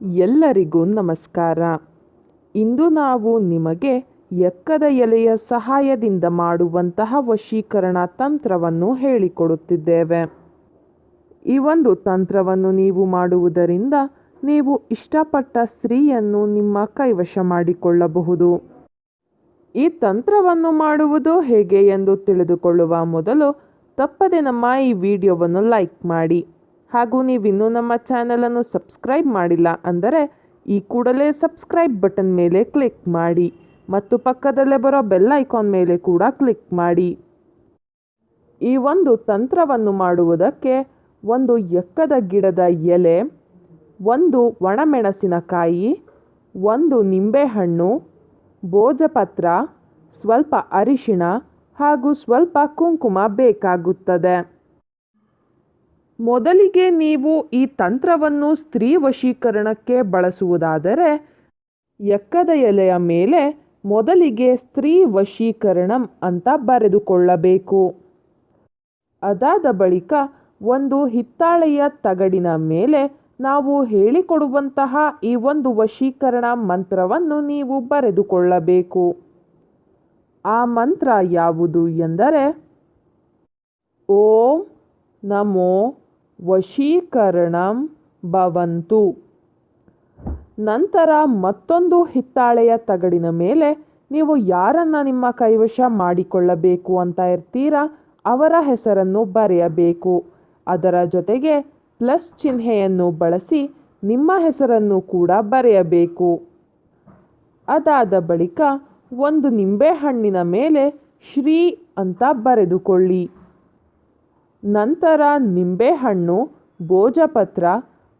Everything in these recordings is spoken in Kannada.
ಎಲ್ಲರಿಗೂ ನಮಸ್ಕಾರ. ಇಂದು ನಾವು ನಿಮಗೆ ಎಕ್ಕದ ಎಲೆಯ ಸಹಾಯದಿಂದ ಮಾಡುವಂತಹ ವಶೀಕರಣ ತಂತ್ರವನ್ನು ಹೇಳಿಕೊಡುತ್ತಿದ್ದೇವೆ. ಈ ಒಂದು ತಂತ್ರವನ್ನು ನೀವು ಮಾಡುವುದರಿಂದ ನೀವು ಇಷ್ಟಪಟ್ಟ ಸ್ತ್ರೀಯನ್ನು ನಿಮ್ಮ ಕೈವಶ ಮಾಡಿಕೊಳ್ಳಬಹುದು. ಈ ತಂತ್ರವನ್ನು ಮಾಡುವುದು ಹೇಗೆ ಎಂದು ತಿಳಿದುಕೊಳ್ಳುವ ಮೊದಲು ತಪ್ಪದೆ ನಮ್ಮ ಈ ವಿಡಿಯೋವನ್ನು ಲೈಕ್ ಮಾಡಿ. ಹಾಗೂ ನೀವಿನ್ನೂ ನಮ್ಮ ಚಾನಲನ್ನು ಸಬ್ಸ್ಕ್ರೈಬ್ ಮಾಡಿಲ್ಲ ಅಂದರೆ ಈ ಕೂಡಲೇ ಸಬ್ಸ್ಕ್ರೈಬ್ ಬಟನ್ ಮೇಲೆ ಕ್ಲಿಕ್ ಮಾಡಿ ಮತ್ತು ಪಕ್ಕದಲ್ಲೇ ಬರೋ ಬೆಲ್ ಐಕಾನ್ ಮೇಲೆ ಕೂಡ ಕ್ಲಿಕ್ ಮಾಡಿ. ಈ ಒಂದು ತಂತ್ರವನ್ನು ಮಾಡುವುದಕ್ಕೆ ಒಂದು ಎಕ್ಕದ ಗಿಡದ ಎಲೆ, ಒಂದು ಒಣಮೆಣಸಿನಕಾಯಿ, ಒಂದು ನಿಂಬೆಹಣ್ಣು, ಭೋಜಪತ್ರ, ಸ್ವಲ್ಪ ಅರಿಶಿಣ ಹಾಗೂ ಸ್ವಲ್ಪ ಕುಂಕುಮ ಬೇಕಾಗುತ್ತದೆ. ಮೊದಲಿಗೆ ನೀವು ಈ ತಂತ್ರವನ್ನು ಸ್ತ್ರೀ ವಶೀಕರಣಕ್ಕೆ ಬಳಸುವುದಾದರೆ, ಎಕ್ಕದ ಎಲೆಯ ಮೇಲೆ ಮೊದಲಿಗೆ ಸ್ತ್ರೀ ವಶೀಕರಣಂ ಅಂತ ಬರೆದುಕೊಳ್ಳಬೇಕು. ಅದಾದ ಬಳಿಕ ಒಂದು ಹಿತ್ತಾಳೆಯ ತಗಡಿನ ಮೇಲೆ ನಾವು ಹೇಳಿಕೊಡುವಂತಹ ಈ ಒಂದು ವಶೀಕರಣ ಮಂತ್ರವನ್ನು ನೀವು ಬರೆದುಕೊಳ್ಳಬೇಕು. ಆ ಮಂತ್ರ ಯಾವುದು ಎಂದರೆ, ಓಂ ನಮೋ ವಶೀಕರಣಂ ಭವಂತು. ನಂತರ ಮತ್ತೊಂದು ಹಿತ್ತಾಳೆಯ ತಗಡಿನ ಮೇಲೆ ನೀವು ಯಾರನ್ನ ನಿಮ್ಮ ಕೈವಶ ಮಾಡಿಕೊಳ್ಳಬೇಕು ಅಂತ ಇರ್ತೀರಾ ಅವರ ಹೆಸರನ್ನು ಬರೆಯಬೇಕು. ಅದರ ಜೊತೆಗೆ ಪ್ಲಸ್ ಚಿಹ್ನೆಯನ್ನು ಬಳಸಿ ನಿಮ್ಮ ಹೆಸರನ್ನು ಕೂಡ ಬರೆಯಬೇಕು. ಅದಾದ ಬಳಿಕ ಒಂದು ನಿಂಬೆಹಣ್ಣಿನ ಮೇಲೆ ಶ್ರೀ ಅಂತ ಬರೆದುಕೊಳ್ಳಿ. ನಂತರ ನಿಂಬೆಹಣ್ಣು, ಭೋಜಪತ್ರ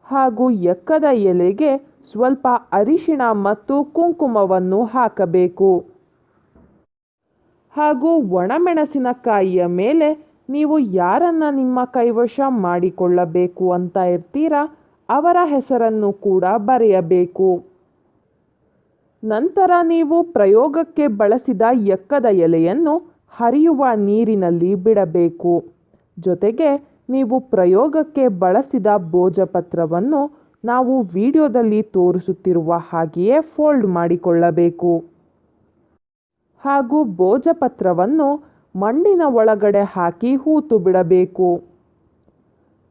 ಹಾಗೂ ಎಕ್ಕದ ಎಲೆಗೆ ಸ್ವಲ್ಪ ಅರಿಶಿಣ ಮತ್ತು ಕುಂಕುಮವನ್ನು ಹಾಕಬೇಕು. ಹಾಗೂ ಒಣಮೆಣಸಿನಕಾಯಿಯ ಮೇಲೆ ನೀವು ಯಾರನ್ನ ನಿಮ್ಮ ಕೈವಶ ಮಾಡಿಕೊಳ್ಳಬೇಕು ಅಂತ ಇರ್ತೀರಾ, ಅವರ ಹೆಸರನ್ನು ಕೂಡ ಬರೆಯಬೇಕು. ನಂತರ ನೀವು ಪ್ರಯೋಗಕ್ಕೆ ಬಳಸಿದ ಎಕ್ಕದ ಎಲೆಯನ್ನು ಹರಿಯುವ ನೀರಿನಲ್ಲಿ ಬಿಡಬೇಕು. ಜೊತೆಗೆ ನೀವು ಪ್ರಯೋಗಕ್ಕೆ ಬಳಸಿದ ಭೋಜಪತ್ರವನ್ನು ನಾವು ವಿಡಿಯೋದಲ್ಲಿ ತೋರಿಸುತ್ತಿರುವ ಹಾಗೆಯೇ ಫೋಲ್ಡ್ ಮಾಡಿಕೊಳ್ಳಬೇಕು. ಹಾಗೂ ಭೋಜಪತ್ರವನ್ನು ಮಣ್ಣಿನ ಒಳಗಡೆ ಹಾಕಿ ಹೂತು ಬಿಡಬೇಕು.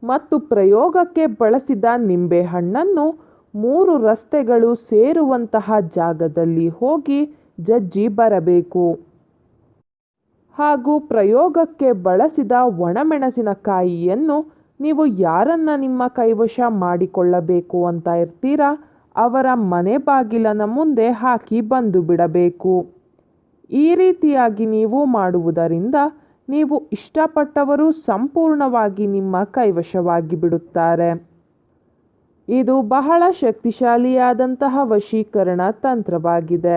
ಮತ್ತು ಪ್ರಯೋಗಕ್ಕೆ ಬಳಸಿದ ನಿಂಬೆಹಣ್ಣನ್ನು ಮೂರು ರಸ್ತೆಗಳು ಸೇರುವಂತಹ ಜಾಗದಲ್ಲಿ ಹೋಗಿ ಜಜ್ಜಿ ಬರಬೇಕು. ಹಾಗೂ ಪ್ರಯೋಗಕ್ಕೆ ಬಳಸಿದ ಒಣಮೆಣಸಿನಕಾಯಿಯನ್ನು ನೀವು ಯಾರನ್ನ ನಿಮ್ಮ ಕೈವಶ ಮಾಡಿಕೊಳ್ಳಬೇಕು ಅಂತ ಇರ್ತೀರಾ? ಅವರ ಮನೆ ಬಾಗಿಲನ ಮುಂದೆ ಹಾಕಿ ಬಂದು ಬಿಡಬೇಕು. ಈ ರೀತಿಯಾಗಿ ನೀವು ಮಾಡುವುದರಿಂದ ನೀವು ಇಷ್ಟಪಟ್ಟವರು ಸಂಪೂರ್ಣವಾಗಿ ನಿಮ್ಮ ಕೈವಶವಾಗಿ ಬಿಡುತ್ತಾರೆ. ಇದು ಬಹಳ ಶಕ್ತಿಶಾಲಿಯಾದಂತಹ ವಶೀಕರಣ ತಂತ್ರವಾಗಿದೆ.